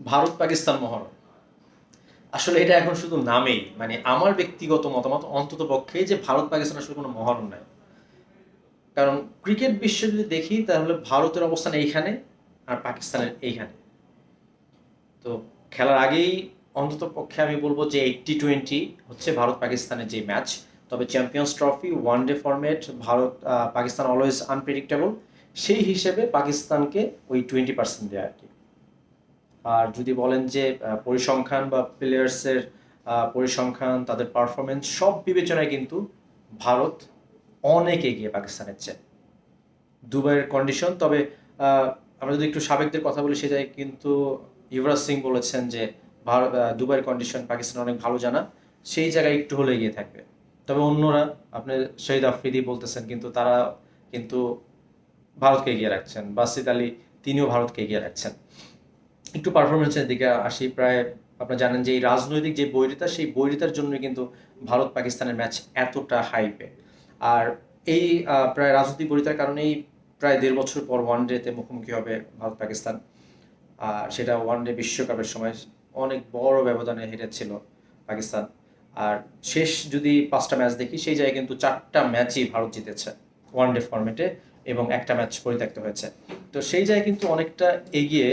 ভারত পাকিস্তান মহরণ আসলে এটা এখন শুধু নামেই মানে আমার ব্যক্তিগত মতামত অন্তত পক্ষে যে ভারত পাকিস্তান আসলে কোনো মহরণ নাই। কারণ ক্রিকেট বিশ্বে যদি দেখি, তাহলে ভারতের অবস্থান এইখানে আর পাকিস্তানের এইখানে। তো খেলার আগেই অন্তত পক্ষে আমি বলব যে এইটটি টোয়েন্টি হচ্ছে ভারত পাকিস্তানের যে ম্যাচ তবে champions trophy one day format Bharat Pakistan always unpredictable সেই হিসেবে পাকিস্তানকে ওই টোয়েন্টি পার্সেন্ট দেয় আর কি। আর যদি বলেন যে পরিসংখ্যান বা প্লেয়ার্সের পরিসংখ্যান, তাদের পারফরমেন্স সব বিবেচনায় কিন্তু ভারত অনেক এগিয়ে পাকিস্তানের চেয়ে। দুবাইয়ের কন্ডিশন তবে আমরা যদি একটু সাবেকদের কথা বলি, সেটাই কিন্তু যুবরাজ সিং বলেছেন যে, ভারত দুবাইয়ের কন্ডিশন পাকিস্তান অনেক ভালো জানা, সেই জায়গায় একটু হলে এগিয়ে থাকবে। তবে অন্যরা, আপনি শহীদ আফ্রিদি বলতেছেন, কিন্তু তারা কিন্তু ভারতকে এগিয়ে রাখছেন। বাসিদ আলী, তিনিও ভারতকে এগিয়ে রাখছেন। একটু পারফরমেন্সের দিকে আসি। প্রায় আপনারা জানেন যে এই রাজনৈতিক যে বৈরিতা, সেই বৈরিতার জন্য কিন্তু ভারত পাকিস্তানের ম্যাচ এতটা হাইপে আর এই প্রায় রাজনৈতিক বৈরিতার কারণেই প্রায় দেড় বছর পর ওয়ান ডেতে মুখোমুখি হবে ভারত পাকিস্তান। আর সেটা ওয়ান ডে বিশ্বকাপের সময় অনেক বড় ব্যবধানে হেরেছিল পাকিস্তান। আর শেষ যদি পাঁচটা ম্যাচ দেখি, সেই জায়গায় কিন্তু চারটা ম্যাচই ভারত জিতেছে ওয়ান ডে ফরম্যাটে এবং একটা ম্যাচ পরিত্যক্ত হয়েছে। তো সেই জায়গায় কিন্তু অনেকটা এগিয়ে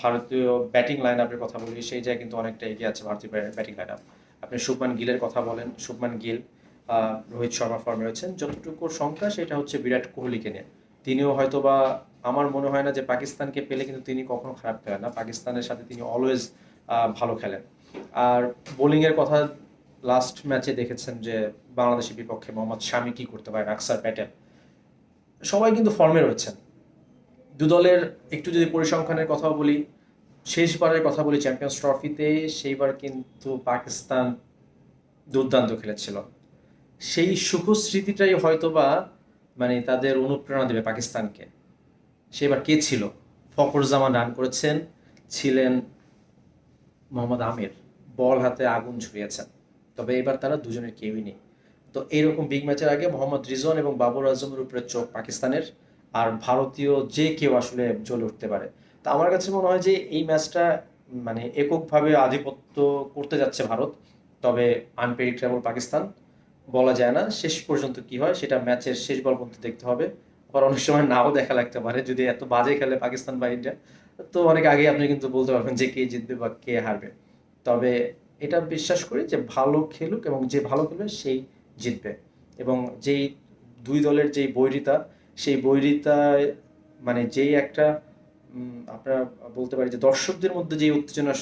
ভারতীয় ব্যাটিং লাইন আপের কথা বলি, সেই জায়গায় কিন্তু অনেকটা এগিয়ে আছে ভারতীয় ব্যাটিং লাইন আপ আপনি শুভমান গিলের কথা বলেন, শুভমান গিল রোহিত শর্মা ফর্মে রয়েছেন। যতটুকু সংখ্যা, সেটা হচ্ছে বিরাট কোহলিকে নিয়ে। তিনিও হয়তো বা আমার মনে হয় না যে পাকিস্তানকে পেলে কিন্তু তিনি কখনো খারাপ খেলেন না। পাকিস্তানের সাথে তিনি অলওয়েজ ভালো খেলেন। আর বোলিংয়ের কথা লাস্ট ম্যাচে দেখেছেন যে বাংলাদেশের বিপক্ষে মোহাম্মদ শামি কি করতে পারেন আকসার প্যাটেল। সবাই কিন্তু ফর্মে রয়েছেন। দু দলের একটু যদি পরিসংখ্যানের কথা বলি, শেষবারের কথা বলি চ্যাম্পিয়ন্স ট্রফিতে সেইবার কিন্তু পাকিস্তান দুর্দান্ত খেলেছিল। সেই সুখ স্মৃতিটাই হয়তোবা মানে তাদের অনুপ্রেরণা দেবে পাকিস্তানকে। সেবার কে ছিল? ফখরুজ্জামান রান করেছেন, ছিলেন মোহাম্মদ আমির। বল হাতে আগুন ঝরিয়েছেন তবে এবার তারা দুজনের কেউই নেই। তো এইরকম বিগ ম্যাচের আগে মোহাম্মদ রিজন এবং বাবর আজমের উপরে চোখ পাকিস্তানের। আর ভারতীয় যে কেউ আসলে জ্বলে উঠতে পারে। তো আমার কাছে মনে হয় যে এই ম্যাচটা মানে এককভাবে আধিপত্য করতে যাচ্ছে ভারত। তবে আনপ্রেডিক্টেবল পাকিস্তান বলা যায় না শেষ পর্যন্ত কি হয়, সেটা ম্যাচের শেষ বল পর্যন্ত দেখতে হবে। আবার অনেক সময় নাও দেখা লাগতে পারে, যদি এত বাজে খেলে পাকিস্তান বা ইন্ডিয়া। তো অনেক আগে আপনি কিন্তু বলতে পারবেন যে কে জিতবে বা কে হারবে। তবে এটা বিশ্বাস করি যে ভালো খেলুক এবং যে ভালো খেলবে সেই জিতবে। এবং যেই দুই দলের যেই বৈরিতা সেই বৈরিতায় মানে যেই একটা আপনারা বলতে পারি যে দর্শকদের মধ্যে যে উত্তেজনা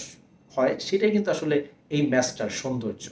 হয়, সেটাই কিন্তু আসলে এই ম্যাচটার সৌন্দর্য।